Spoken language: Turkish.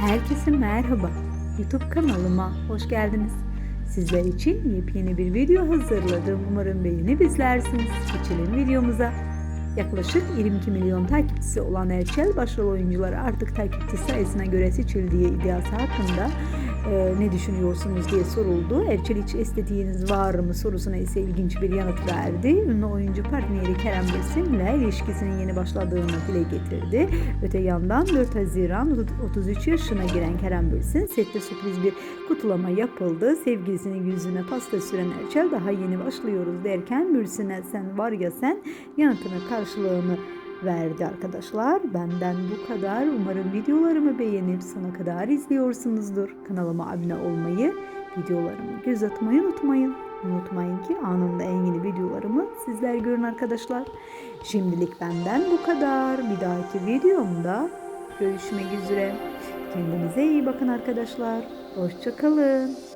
Herkese merhaba. YouTube kanalıma hoş geldiniz. Sizler için yepyeni bir video hazırladım. Umarım beğenip izlersiniz. Geçelim videomuza. Yaklaşık 22 milyon takipçisi olan Erçel başrol oyuncuları artık takipçi sayısına göre seçildiği iddiası hakkında ne düşünüyorsunuz diye soruldu. Erçel hiç estetiğiniz var mı sorusuna ise ilginç bir yanıt verdi. Ünlü oyuncu partneri Kerem Bürsin'le ilişkisinin yeni başladığını dile getirdi. Öte yandan 4 Haziran 33 yaşına giren Kerem Bürsin sette sürpriz bir kutlama yapıldı. Sevgilisinin yüzüne pasta süren Erçel daha yeni başlıyoruz derken Bürsin'e sen var ya sen yanıtını karşılığını verdi arkadaşlar. Benden bu kadar. Umarım videolarımı beğenip sona kadar izliyorsunuzdur. Kanalıma abone olmayı, videolarımı göz atmayı unutmayın. Unutmayın ki anında en yeni videolarımı sizler görün arkadaşlar. Şimdilik benden bu kadar. Bir dahaki videomda görüşmek üzere. Kendinize iyi bakın arkadaşlar. Hoşçakalın.